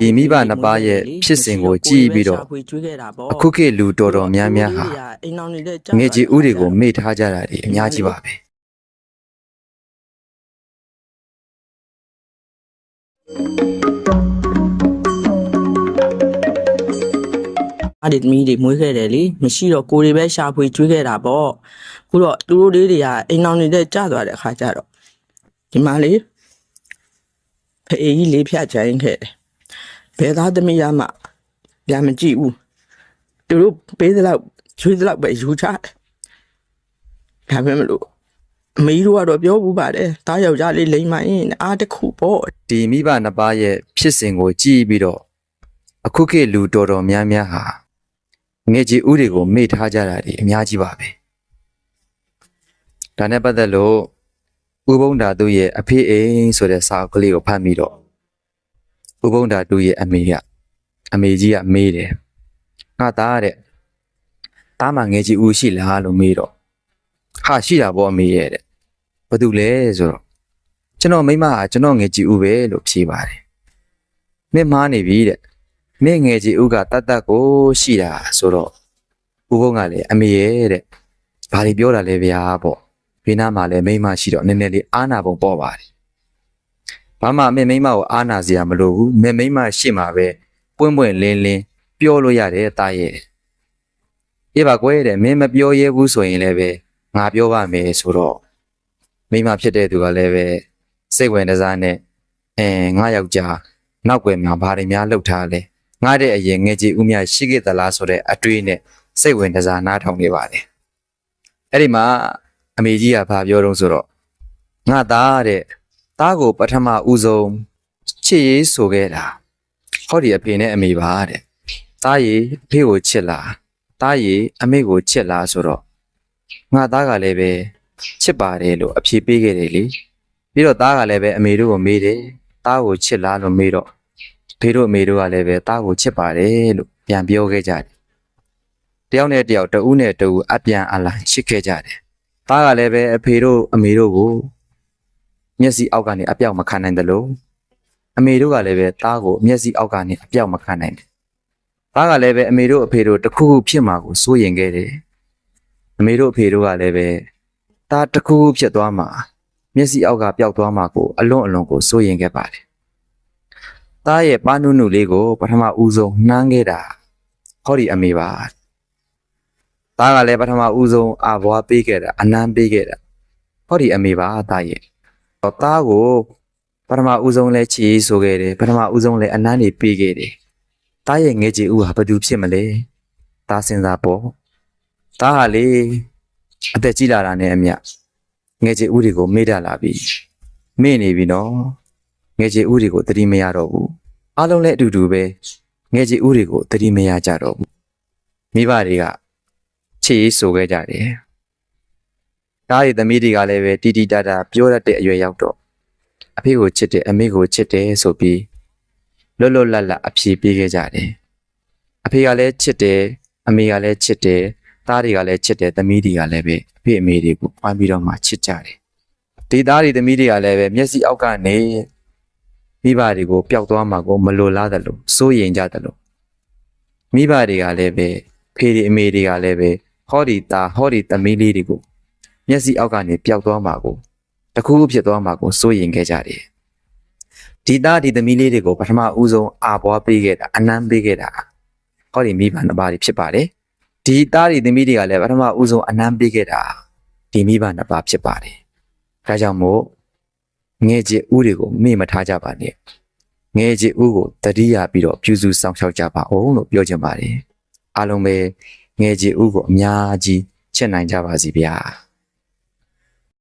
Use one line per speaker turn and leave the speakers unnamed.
ဒီမိဘနှစ်ပါးရဲ့ဖြစ်စဉ်ကိုကြည့်ပြီးတော့
ဖွေကျွေးခဲ့တာပေါ့
အခုခေတ်လူတော်တော်များများဟာ
အိမ်အောင်နေတဲ့
ငယ်ကြီးဥတွေကိုမေ့ထားကြတာဒီအများကြီးပါပဲ
အဲ့ဒီသမီးတွေမွေးခဲ့တယ်လေမရှိတော့ကိုယ်တွေပဲရှာဖွေကျွေးခဲ့တာပေါ့ခုတော့သူတို့လေးတွေကအိမ်အောင်နေတဲ့ကြာသွားတဲ့အခါကျတော့ဒီမှာလေဖေးကြီးလေးဖြတ်ချိုင်းခဲ့တယ် ဘယ်သားသမီးရမှပြန်မကြည့်ဘူးသူတို့ပေးသလောက်ကျွေးသလောက်ပဲယူချတယ်ဒါပဲမလို့အမေတို့ကတော့ပြောဘူးပါတယ်တားယောက်ျားလေးလိမ့်မရင်အားတစ်ခုပေါ့
ဒီမိဘနှစ်ပါးရဲ့ဖြစ်စဉ်ကိုကြည့်ပြီးတော့အခုခေတ်လူတော်တော်များများဟာငယ်ကြီးဥတွေကိုမေ့ထားကြတာဒီအများကြီးပါပဲဒါနဲ့ပတ်သက်လို့ဥပုံဓာတုရဲ့အဖေအိမ်ဆိုတဲ့စာအုပ်ကလေးကိုဖတ်ပြီးတော့ ဥပုံဓာတုရဲ့အမေကအမေကြီးကမေးတယ်ငါသားတဲ့သားမငယ်ကြီးဥရှိလားလို့မေးတော့ဟာရှိတာပေါ့အမေရဲ့တဲ့ဘာတူလဲဆိုတော့ကျွန်တော်မိမဟာကျွန်တော်ငယ်ကြီးဦးပဲလို့ဖြေပါတယ်။မင်းမားနေပြီတဲ့။မင်းငယ်ကြီးဦးကတတ်တတ်ကိုရှိတာဆိုတော့ဦးဘုံကလည်းအမေရဲ့တဲ့။ဘာတွေပြောတာလဲဗျာပေါ့။ဘေးနားမှာလည်းမိမရှိတော့နည်းနည်းလေးအာနာပုံပေါ်ပါတယ်။ ဘာမှအမေမိမကိုအာနာစရာမလိုဘူး။မင်းမိမရှိမှပဲပွင့်ပွင့်လင်းလင်းပြောလို့ရတယ်တာရဲ့။အေးပါကွယ်တဲ့မင်းမပြောရဲဘူးဆိုရင်လည်းပဲငါပြောပါမယ်ဆိုတော့မိမဖြစ်တဲ့သူကလည်းပဲစိတ်ဝင်စားနဲ့အဲငါယောက်ျားနောက်ွယ်မှာဘာတွေများလှုပ်ထားလဲငါတဲ့အရင်ငယ်ကြီးဦးမြရှိခဲ့သလားဆိုတဲ့အတွေးနဲ့စိတ်ဝင်စားနားထောင်နေပါတယ်အဲ့ဒီမှာအမေကြီးကဘာပြောတော့ဆိုတော့ငါသားတဲ့ သားကိုပထမဦးဆုံးချစ်ရေးဆိုခဲ့တာဟောဒီအဖေနဲ့အမေပါတဲ့သားရီအဖေကိုချစ်လားသားရီအမေကိုချစ်လားဆိုတော့ငါသားကလည်းပဲချစ်ပါတယ်လို့အဖြေပေးခဲ့တယ်လေပြီးတော့သားကလည်းပဲအမေတို့ကိုမေးတယ်သားကိုချစ်လားလို့မေးတော့ဖေတို့အမေတို့ကလည်းပဲသားကိုချစ်ပါတယ်လို့ပြန်ပြောခဲ့ကြတယ်တယောက်နဲ့တယောက်တဦးနဲ့တဦးအပြန်အလှန်ချစ်ခဲ့ကြတယ်သားကလည်းပဲအဖေတို့အမေတို့ကို မျက်စိအောက်ကနေအပြောက်မခံနိုင်တယ်လို့အမေတို့ကလည်းပဲသားကိုမျက်စိအောက်ကနေအပြောက်မခံနိုင်တယ်သားကလည်းပဲအမေတို့အဖေတို့တစ်ခုခုဖြစ်မှာကိုစိုးရင်ခဲ့တယ်အမေတို့အဖေတို့ကလည်းပဲဒါတစ်ခုခုဖြစ်သွားမှာမျက်စိအောက်ကပျောက်သွားမှာကိုအလွန်အလွန်ကိုစိုးရင်ခဲ့ပါတယ်။သားရဲ့ပါနုနုလေးကိုပထမဦးဆုံးနှမ်းခဲ့တာဟောဒီအမေပါ။သားကလည်းပထမဦးဆုံးအာဘွားပေးခဲ့တာအနမ်းပေးခဲ့တာဟောဒီအမေပါသားရဲ့။ တော့သားကိုပထမဦးဆုံးလဲချီဆိုခဲ့တယ်ပထမဦးဆုံးလဲအနမ်းနေပေးခဲ့တယ်။သားရဲ့ငယ်ကြီးဦးဟာဘာတူဖြစ်မလဲ။သားစဉ်းစားပေါ့။သားဟာလေအသက်ကြီးလာတာနဲ့အမျှငယ်ချေဦးတွေကိုမေ့တတ်လာပြီမေ့နေပြီနော်ငယ်ချေဦးတွေကိုသတိမရတော့ဘူးအားလုံးလည်းအတူတူပဲငယ်ချေဦးတွေကိုသတိမရကြတော့ဘူးမိဘတွေကချေးဆိုခဲ့ကြတယ် ဒါရီသမီးတွေကလည်းပဲတီတီတာတာပြောတတ်တဲ့အရွယ်ရောက်တော့အဖေကိုချစ်တယ်အမေကိုချစ်တယ်ဆိုပြီးလွတ်လွတ်လပ်လပ်အဖြေပေးခဲ့ကြတယ်အဖေကလည်းချစ်တယ်အမေကလည်းချစ်တယ်သားတွေကလည်းချစ်တယ်သမီးတွေကလည်းပဲအဖေအမေတွေကိုပွားပြီးတော့မှချစ်ကြတယ်ဒီသားတွေသမီးတွေကလည်းပဲမျက်စိအောက်ကနေမိဘတွေကိုပျောက်သွားမှာကိုမလိုလားတယ်လို့စိုးရိမ်ကြတယ်လို့မိဘတွေကလည်းပဲဖေတွေအမေတွေကလည်းပဲဟောဒီသားဟောဒီသမီးလေးတွေကို မျက်စိအောက်ကနေပျောက်သွားမှာကိုတစ်ခုခုဖြစ်သွားမှာကိုစိုးရိမ်ခဲ့ကြတယ်ဒီသားဒီသမီးလေးတွေကိုပထမဦးဆုံးအာဘွားပေးခဲ့တာအနမ်းပေးခဲ့တာဟောဒီမိဘနှစ်ပါးတွေဖြစ်ပါတယ်ဒီသားတွေသမီးတွေကလည်းပထမဦးဆုံးအနမ်းပေးခဲ့တာဒီမိဘနှစ်ပါးဖြစ်ပါတယ်။ဒါကြောင့်မို့ငယ်ချစ်ဦးတွေကိုမေ့မထားကြပါနဲ့။ငယ်ချစ်ဦးကိုတတိယပြီးတော့ပြုစုစောင့်ရှောက်ကြပါအောင်လို့ပြောချင်ပါတယ်။အားလုံးပဲငယ်ချစ်ဦးကိုအများကြီးချစ်နိုင်ကြပါစီဗျာ။